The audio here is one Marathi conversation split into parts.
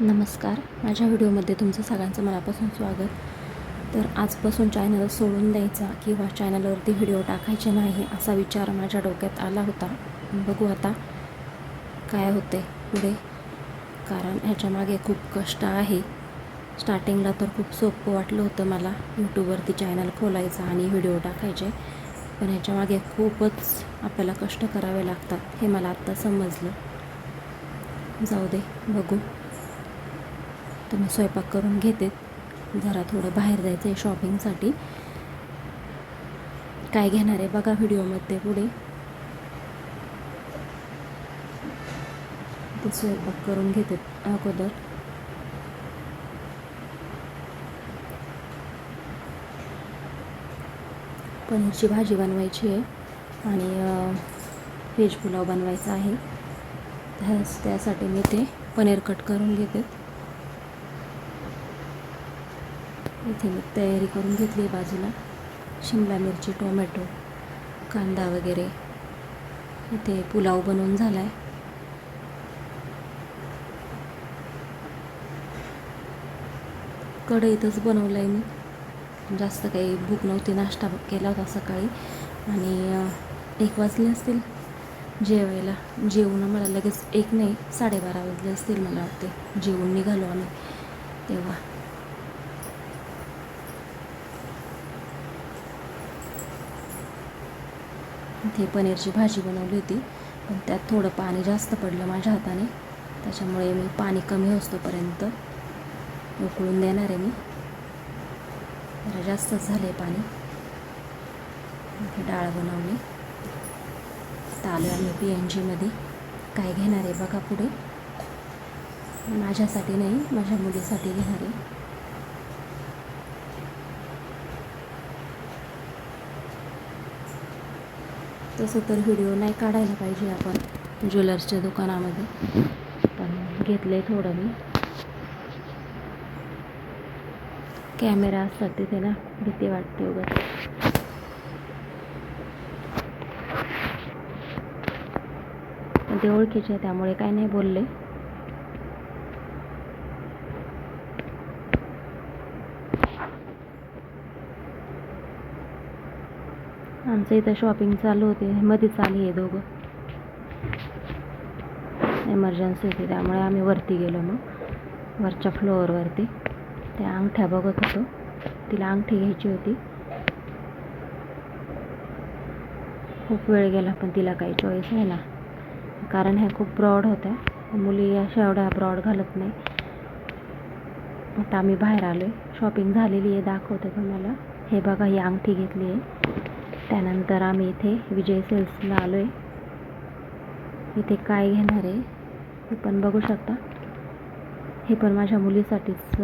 नमस्कार. माझ्या व्हिडिओमध्ये तुमचं सगळ्यांचं मनापासून स्वागत. तर आजपासून चॅनल सोडून द्यायचा किंवा चॅनलवरती व्हिडिओ टाकायचे नाही असा विचार माझ्या डोक्यात आला होता. बघू आता काय होते पुढे. कारण ह्याच्यामागे खूप कष्ट आहे. स्टार्टिंगला तर खूप सोपं वाटलं होतं मला यूट्यूबवरती चॅनल खोलायचं आणि व्हिडिओ टाकायचे. पण ह्याच्यामागे खूपच आपल्याला कष्ट करावे लागतात हे मला आत्ता समजलं. जाऊ दे बघू. तर मी स्वयंपाक करून घेते. जरा थोडं बाहेर जायचं आहे शॉपिंगसाठी काय घेणार आहे बघा व्हिडिओमध्ये पुढे. ते स्वयंपाक करून घेते अगोदर. पनीरची भाजी बनवायची आहे आणि व्हेज पुलाव बनवायचा आहे. त्यासाठी मी ते पनीर कट करून घेते. इथे मी तयारी करून घेतली आहे बाजूला. शिमला मिरची टोमॅटो कांदा वगैरे. इथे पुलाव बनवून झाला आहे कढईतच बनवलं आहे मी. जास्त काही भूक नव्हती नाश्ता केला होता सकाळी. आणि एक वाजले असतील जेवायला. जेवणं मला लगेच एक नाही साडेबारा वाजले असतील मला वाटते. जेवून निघालो आम्ही. तेव्हा. इथे पनीरची भाजी बनवली होती पण त्यात थोडं पाणी जास्त पडलं माझ्या हाताने. त्याच्यामुळे मी पाणी कमी होतोपर्यंत उकळून देणार आहे मी. जरा जास्तच झालं आहे पाणी डाळ बनवली. आता आलो आम्ही पी एन जीमध्ये काय घेणार आहे बघा पुढे. माझ्यासाठी नाही माझ्या मुलीसाठी घेणार आहे. तसं तर व्हिडिओ नाही काढायला पाहिजे आपण ज्वेलर्सच्या दुकानामध्ये. पण घेतलं आहे थोडं मी. कॅमेरा असतात तिथे ना भीती वाटते उगाच. ते ओळखीचे आहे त्यामुळे काय नाही बोलले. आमचं इथं शॉपिंग चालू होते. मध्येच आली आहे दोघं. एमर्जन्सी होती त्यामुळे आम्ही वरती गेलो मग. वरच्या फ्लोअरवरती त्या अंगठ्या बघत होतो. तिला अंगठी घ्यायची होती. खूप वेळ गेला पण तिला काही चॉईस नाही ना. कारण ह्या खूप ब्रॉड होत्या. मुली अशा एवढ्या ब्रॉड घालत नाही. आता आम्ही बाहेर आलो आहे शॉपिंग झालेली आहे दाखवते तुम्हाला. हे बघा ही अंगठी घेतली आहे. त्यानंतर आम्ही इथे विजय सेल्सला आलो आहे इथे काय घेणार आहे हे पण बघू शकता. हे पण माझ्या मुलीसाठीच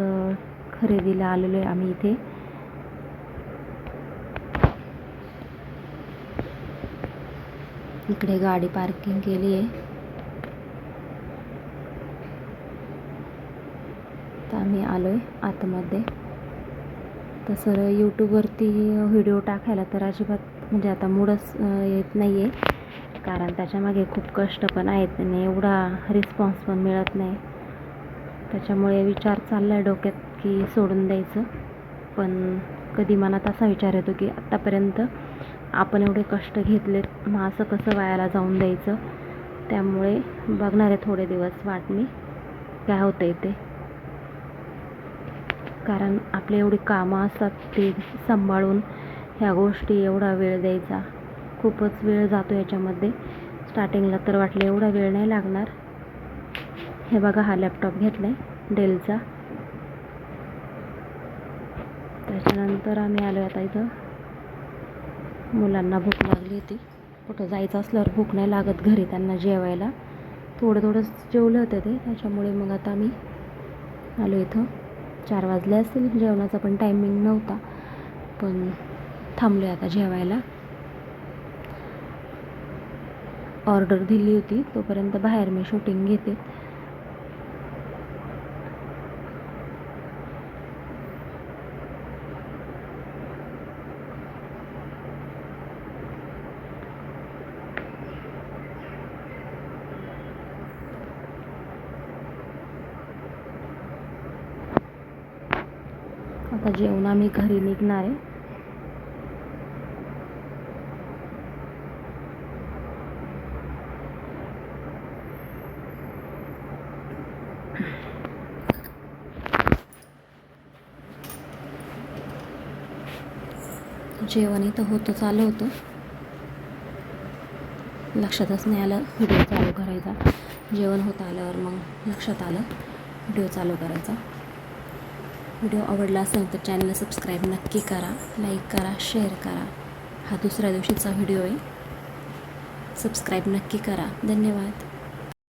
खरेदीला आलेलो आहे आम्ही इथे. इकडे गाडी पार्किंग केली आहे. तर आम्ही आलो आहे आतमध्ये तसं यूट्यूबवरती व्हिडिओ टाकायला तर अजिबात म्हणजे आता मूडच येत नाही आहे कारण त्याच्यामागे खूप कष्ट पण आहेत आणि एवढा रिस्पॉन्स पण मिळत नाही. त्याच्यामुळे विचार चालला आहे डोक्यात की सोडून द्यायचं. पण कधी मनात असा विचार येतो की आत्तापर्यंत आपण एवढे कष्ट घेतलेत मग असं कसं वायाला जाऊन द्यायचं? त्यामुळे बघणार आहे थोडे दिवस वाट मी काय होतं ते. कारण आपले एवढी कामं असतात ते सांभाळून ह्या गोष्टी एवढा वेळ द्यायचा. खूपच वेळ जातो याच्यामध्ये. स्टार्टिंगला तर वाटलं एवढा वेळ नाही लागणार. हे बघा हा लॅपटॉप घेतला आहे डेलचा. त्याच्यानंतर आम्ही आलो आता इथं. मुलांना भूक लागली होती. कुठं जायचं असल्यावर भूक नाही लागत घरी त्यांना जेवायला. थोडं थोडंच जेवलं होतं ते. त्याच्यामुळे मग आता आम्ही आलो इथं. चार वाजले असतील. जेवणाचा पण टायमिंग नव्हता. पण थांबलो आहे आता जेवायला. ऑर्डर दिली होती तोपर्यंत बाहेर मी शूटिंग घेते. आता जेवण आम्ही घरी निघणार आहे. जेवण इथं होतं आलं होतं. लक्षातच नाही आलं व्हिडिओ चालू करायचा. जेवण होत आल्यावर मग लक्षात आलं व्हिडिओ चालू करायचा. व्हिडिओ आवडला असेल तर चॅनलला सबस्क्राईब नक्की करा लाईक करा शेअर करा. हा दुसऱ्या दिवशीचा व्हिडिओ आहे. सबस्क्राईब नक्की करा. धन्यवाद.